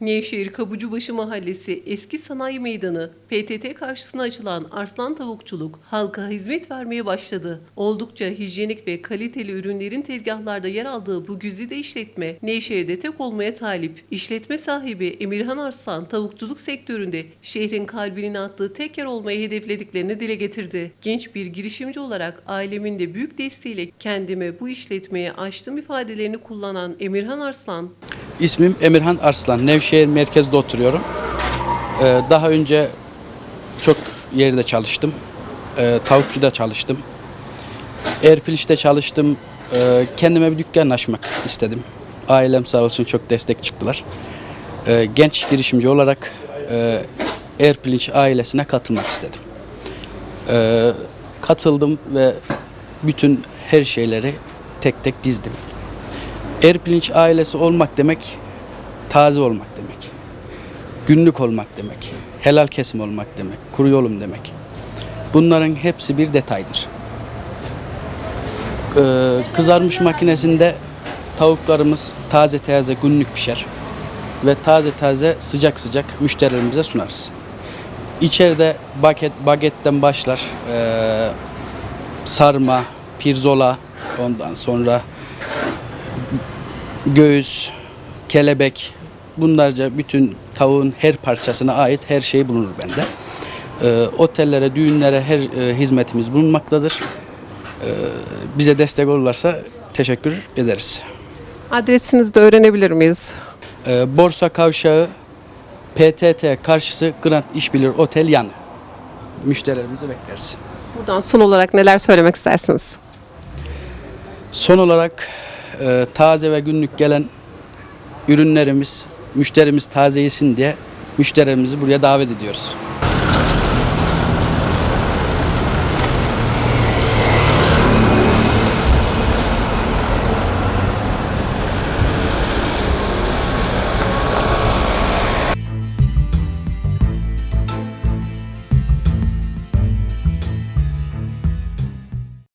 Nevşehir Kabucubaşı Mahallesi Eski Sanayi Meydanı PTT karşısına açılan Arslan Tavukçuluk halka hizmet vermeye başladı. Oldukça hijyenik ve kaliteli ürünlerin tezgahlarda yer aldığı bu güzide işletme Nevşehir'de tek olmaya talip. İşletme sahibi Emirhan Arslan tavukçuluk sektöründe şehrin kalbini attığı tek yer olmayı hedeflediklerini dile getirdi. Genç bir girişimci olarak ailemin de büyük desteğiyle kendime bu işletmeye açtım ifadelerini kullanan Emirhan Arslan İsmim Emirhan Arslan. Nevşehir merkezde oturuyorum. Ee, daha önce çok yerde çalıştım. Ee, tavukçuda çalıştım. Erpiliş'te çalıştım. Ee, kendime bir dükkan açmak istedim. Ailem sağ olsun çok destek çıktılar. Ee, genç girişimci olarak e, Erpiliş ailesine katılmak istedim. Ee, katıldım ve bütün her şeyleri tek tek dizdim. Erpilinç ailesi olmak demek, taze olmak demek. Günlük olmak demek. Helal kesim olmak demek. Kuru yolum demek. Bunların hepsi bir detaydır. Ee, kızarmış makinesinde tavuklarımız taze taze günlük pişer. Ve taze taze sıcak sıcak müşterilerimize sunarız. İçeride baget, bagetten başlar. ee, sarma, pirzola, ondan sonra göğüs, kelebek bunlarca bütün tavuğun her parçasına ait her şey bulunur bende. Ee, otellere, düğünlere her e, hizmetimiz bulunmaktadır. Ee, bize destek olurlarsa teşekkür ederiz. adresinizi de öğrenebilir miyiz? Ee, Borsa Kavşağı PTT karşısı Grand İşbilir Otel yanı. Müşterilerimizi bekleriz. Buradan son olarak neler söylemek istersiniz? Son olarak e, taze ve günlük gelen ürünlerimiz, müşterimiz taze yesin diye müşterilerimizi buraya davet ediyoruz.